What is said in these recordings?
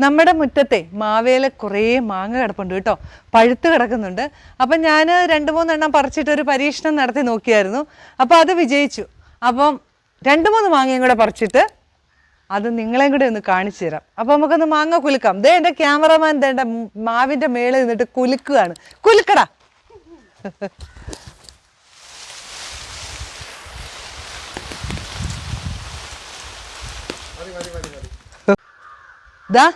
നമ്മുടെ മുറ്റത്തെ മാവേല കുറേ മാങ്ങ കിടപ്പുണ്ട് കേട്ടോ. പഴുത്ത് കിടക്കുന്നുണ്ട്. അപ്പം ഞാൻ രണ്ട് മൂന്നെണ്ണം പറിച്ചിട്ട് ഒരു പരീക്ഷണം നടത്തി നോക്കിയായിരുന്നു. അപ്പോൾ അത് വിജയിച്ചു. അപ്പം രണ്ട് മൂന്ന് മാങ്ങയും കൂടെ പറിച്ചിട്ട് അത് നിങ്ങളെയും കൂടെ ഒന്ന് കാണിച്ചു തരാം. അപ്പോൾ നമുക്കൊന്ന് മാങ്ങ കുലുക്കാം. ദേ എന്റെ ക്യാമറമാൻ ദേ എന്റെ മാവിന്റെ മേളിൽ നിന്നിട്ട് കുലുക്കുകയാണ്. കുലുക്കടാ. ദാ.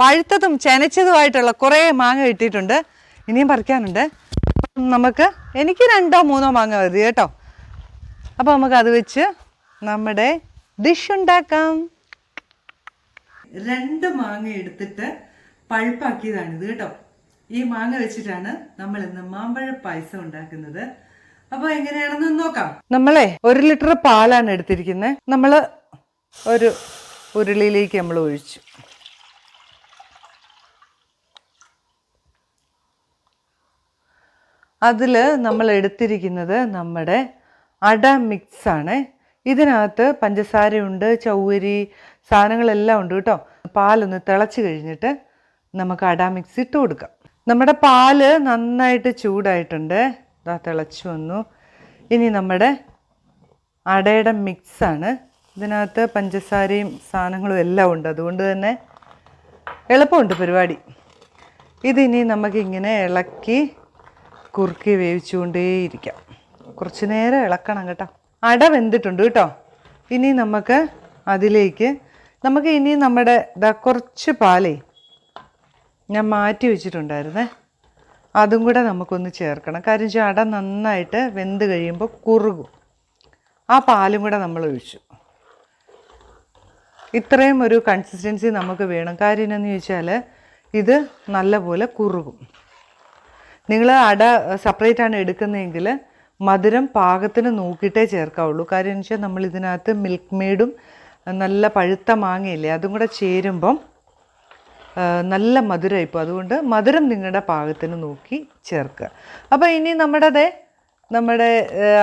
പഴുത്തതും ചെനച്ചതുമായിട്ടുള്ള കുറേ മാങ്ങ കിട്ടിയിട്ടുണ്ട്. ഇനിയും പറിക്കാനുണ്ട്. നമുക്ക് എനിക്ക് രണ്ടോ മൂന്നോ മാങ്ങ മതി കേട്ടോ. അപ്പോൾ നമുക്ക് അത് വെച്ച് നമ്മുടെ ഡിഷ് ഉണ്ടാക്കാം. രണ്ട് മാങ്ങ എടുത്തിട്ട് പഴുപ്പാക്കിയതാണിത് കേട്ടോ. ഈ മാങ്ങ വെച്ചിട്ടാണ് നമ്മൾ ഇന്ന് മാമ്പഴ പായസം ഉണ്ടാക്കുന്നത്. അപ്പൊ എങ്ങനെയാണെന്ന് നോക്കാം. നമ്മളെ ഒരു ലിറ്റർ പാലാണ് എടുത്തിരിക്കുന്നത്. നമ്മൾ ഒരു ഉരുളിയിലേക്ക് നമ്മൾ ഒഴിച്ചു. അതിൽ നമ്മൾ എടുത്തിരിക്കുന്നത് നമ്മുടെ അട മിക്സ് ആണ്. ഇതിനകത്ത് പഞ്ചസാരയുണ്ട് ചൗവരി സാധനങ്ങളെല്ലാം ഉണ്ട് കേട്ടോ. പാലൊന്ന് തിളച്ച് കഴിഞ്ഞിട്ട് നമുക്ക് അട മിക്സ് ഇട്ട് കൊടുക്കാം. നമ്മുടെ പാൽ നന്നായിട്ട് ചൂടായിട്ടുണ്ട്. ഇതാ തിളച്ചു വന്നു. ഇനി നമ്മുടെ അടയുടെ മിക്സാണ് ഇതിനകത്ത് പഞ്ചസാരയും സാധനങ്ങളും എല്ലാം ഉണ്ട്. അതുകൊണ്ട് തന്നെ എളുപ്പമുണ്ട് പരിപാടി. ഇതിനി നമുക്കിങ്ങനെ ഇളക്കി കുറുക്കി വേവിച്ചുകൊണ്ടേയിരിക്കാം. കുറച്ച് നേരം ഇളക്കണം കേട്ടോ. അട വെന്തിട്ടുണ്ട് കേട്ടോ. ഇനി നമുക്ക് അതിലേക്ക് നമുക്ക് ഇനി നമ്മുടെ ഇതാ കുറച്ച് പാലേ ഞാൻ മാറ്റി വെച്ചിട്ടുണ്ടായിരുന്നേ. അതും കൂടെ നമുക്കൊന്ന് ചേർക്കണം. കാര്യം അട നന്നായിട്ട് വെന്ത് കഴിയുമ്പോൾ കുറുകും. ആ പാലും കൂടെ നമ്മൾ ഒഴിച്ചു. ഇത്രയും ഒരു കൺസിസ്റ്റൻസി നമുക്ക് വേണം. കാര്യം എന്നാന്ന് ചോദിച്ചാൽ ഇത് നല്ലപോലെ കുറുകും. നിങ്ങൾ അട സെപ്പറേറ്റ് ആണ് എടുക്കുന്നതെങ്കിൽ മധുരം പാകത്തിന് നോക്കിയിട്ടേ ചേർക്കാവുള്ളൂ. കാര്യം എന്ന് വെച്ചാൽ നമ്മൾ ഇതിനകത്ത് മിൽക്ക് മെയ്ഡും നല്ല പഴുത്ത മാങ്ങയില്ലേ അതും കൂടെ ചേരുമ്പം നല്ല മധുരമായിപ്പോൾ അതുകൊണ്ട് മധുരം നിങ്ങളുടെ പാകത്തിന് നോക്കി ചേർക്കുക. അപ്പോൾ ഇനി നമ്മുടെ ദേ നമ്മുടെ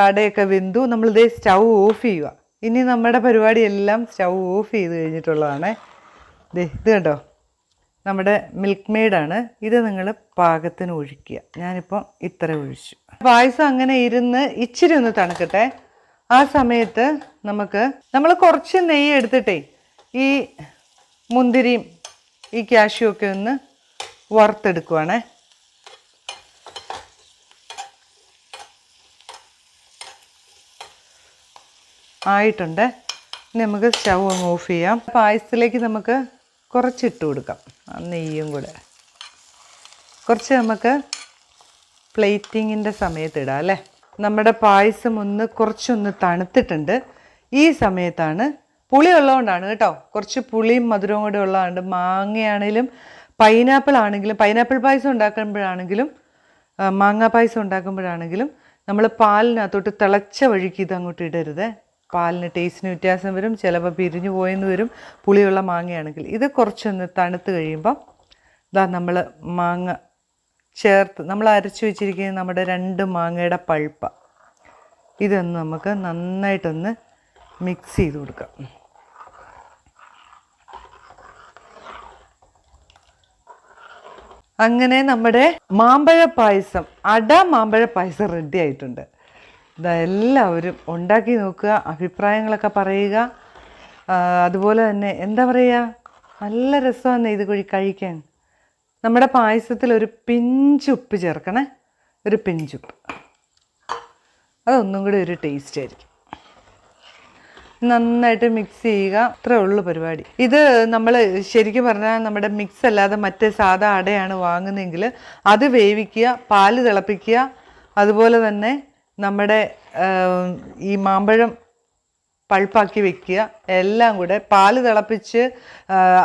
അടയൊക്കെ വെന്തു നമ്മളിതേ സ്റ്റൗ ഓഫ് ചെയ്യുക ഇനി നമ്മുടെ പരിപാടിയെല്ലാം സ്റ്റൗ ഓഫ് ചെയ്ത് കഴിഞ്ഞിട്ടുള്ളതാണേ. ദേ ഇത് കണ്ടോ? നമ്മുടെ മിൽക്ക് മെയ്ഡാണ് ഇത് നിങ്ങൾ പാകത്തിന് ഒഴിക്കുക. ഞാനിപ്പോൾ ഇത്ര ഒഴിച്ചു. പായസം അങ്ങനെ ഇരുന്ന് ഇച്ചിരി ഒന്ന് തണുക്കട്ടെ. ആ സമയത്ത് നമുക്ക് നമ്മൾ കുറച്ച് നെയ്യ് എടുത്തിട്ടേ ഈ മുന്തിരിയും ഈ കാഷ്യൂ ഒക്കെ ഒന്ന് വറുത്തെടുക്കുവാണേ. ആയിട്ടുണ്ട്. ഇനി നമുക്ക് സ്റ്റൗ അങ്ങ് ഓഫ് ചെയ്യാം. പായസത്തിലേക്ക് നമുക്ക് കുറച്ച് ഇട്ട് കൊടുക്കാം നെയ്യും കൂടെ. കുറച്ച് നമുക്ക് പ്ലേറ്റിങ്ങിന്റെ സമയത്ത് ഇടാം അല്ലേ? നമ്മുടെ പായസം ഒന്ന് കുറച്ചൊന്ന് തണുത്തിട്ടുണ്ട്. ഈ സമയത്താണ് പുളി ഉള്ളതുകൊണ്ടാണ് കേട്ടോ. കുറച്ച് പുളിയും മധുരവും കൂടെ ഉള്ളതാണ് മാങ്ങയാണെങ്കിലും പൈനാപ്പിൾ ആണെങ്കിലും പൈനാപ്പിൾ പായസം ഉണ്ടാക്കുമ്പോഴാണെങ്കിലും മാങ്ങാ പായസം ഉണ്ടാക്കുമ്പോഴാണെങ്കിലും നമ്മൾ പാലിനകത്തോട്ട് തിളച്ച വഴിക്ക് ഇത് അങ്ങോട്ട് ഇടരുത്. പാലിന് ടേസ്റ്റിന് വ്യത്യാസം വരും ചിലപ്പോൾ പിരിഞ്ഞു പോയെന്ന് വരും പുളിയുള്ള മാങ്ങയാണെങ്കിൽ. ഇത് കുറച്ചൊന്ന് തണുത്ത് കഴിയുമ്പം ഇതാ നമ്മൾ മാങ്ങ ചേർത്ത് നമ്മൾ അരച്ച് വെച്ചിരിക്കുന്ന നമ്മുടെ രണ്ട് മാങ്ങയുടെ പഴുപ്പ. ഇതൊന്ന് നമുക്ക് നന്നായിട്ടൊന്ന് മിക്സ് ചെയ്ത് കൊടുക്കാം. അങ്ങനെ നമ്മുടെ മാമ്പഴ പായസം അട മാമ്പഴ പായസം റെഡി ആയിട്ടുണ്ട്. എല്ലാവരും ഉണ്ടാക്കി നോക്കുക അഭിപ്രായങ്ങളൊക്കെ പറയുക. അതുപോലെ തന്നെ എന്താ പറയുക നല്ല രസമാണ് ഇത് കുഴി കഴിക്കാൻ. നമ്മുടെ പായസത്തിൽ ഒരു പിഞ്ചുപ്പ് ചേർക്കണേ. ഒരു പിഞ്ചുപ്പ് അതൊന്നും കൂടി ഒരു ടേസ്റ്റ് ആയിരിക്കും. നന്നായിട്ട് മിക്സ് ചെയ്യുക. അത്രേ ഉള്ളൂ പരിപാടി. ഇത് നമ്മൾ ശരിക്കും പറഞ്ഞാൽ നമ്മുടെ മിക്സ് അല്ലാതെ മറ്റേ സാധാ അടയാണ് വാങ്ങുന്നതെങ്കിൽ അത് വേവിക്കുക പാൽ തിളപ്പിക്കുക. അതുപോലെ തന്നെ നമ്മുടെ ഈ മാമ്പഴം പൾപ്പാക്കി വെക്കുക എല്ലാം കൂടെ പാൽ തിളപ്പിച്ച്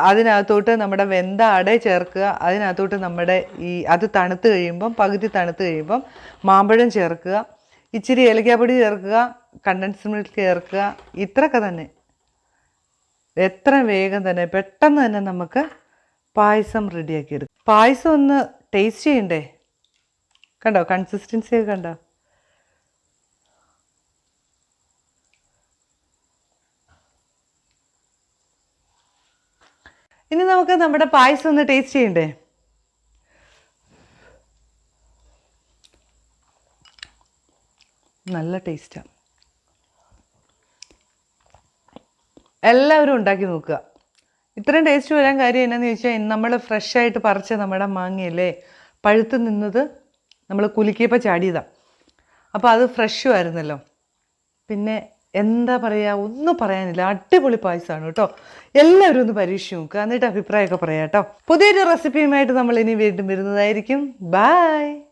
അതിനകത്തോട്ട് നമ്മുടെ വെന്ത അട ചേർക്കുക അതിനകത്തോട്ട് നമ്മുടെ ഈ അത് തണുത്ത് കഴിയുമ്പം പകുതി തണുത്ത് കഴിയുമ്പം മാമ്പഴം ചേർക്കുക ഇച്ചിരി ഏലക്കാപ്പൊടി ചേർക്കുക കണ്ടൻസ് മിൽക്ക് ചേർക്കുക ഇത്രയൊക്കെ തന്നെ. എത്ര വേഗം തന്നെ പെട്ടെന്ന് തന്നെ നമുക്ക് പായസം റെഡിയാക്കി എടുക്കും. പായസം ഒന്ന് ടേസ്റ്റ് ചെയ്യണ്ടേ? കണ്ടോ? കൺസിസ്റ്റൻസി ഒക്കെ കണ്ടോ? ഇനി നമുക്ക് നമ്മുടെ പായസം ഒന്ന് ടേസ്റ്റ് ചെയ്യണ്ടേ? നല്ല ടേസ്റ്റാണ് എല്ലാവരും ഉണ്ടാക്കി നോക്കുക. ഇത്രയും ടേസ്റ്റ് വരാൻ കാര്യം എന്നാന്ന് ചോദിച്ചാൽ നമ്മൾ ഫ്രഷ് ആയിട്ട് പറിച്ച നമ്മുടെ മാങ്ങയല്ലേ? പഴുത്ത് നിന്നത് നമ്മൾ കുലുക്കിയപ്പോൾ ചാടിയതാണ് അപ്പോൾ അത് ഫ്രഷും ആയിരുന്നല്ലോ. പിന്നെ എന്താ പറയുക ഒന്നും പറയാനില്ല. അടിപൊളി പായസമാണ് കേട്ടോ. എല്ലാവരും ഒന്ന് പരീക്ഷ നോക്കുക എന്നിട്ട് അഭിപ്രായമൊക്കെ പറയാം കേട്ടോ. പുതിയൊരു റെസിപ്പിയുമായിട്ട് നമ്മൾ ഇനി വീണ്ടും വരുന്നതായിരിക്കും. ബായ്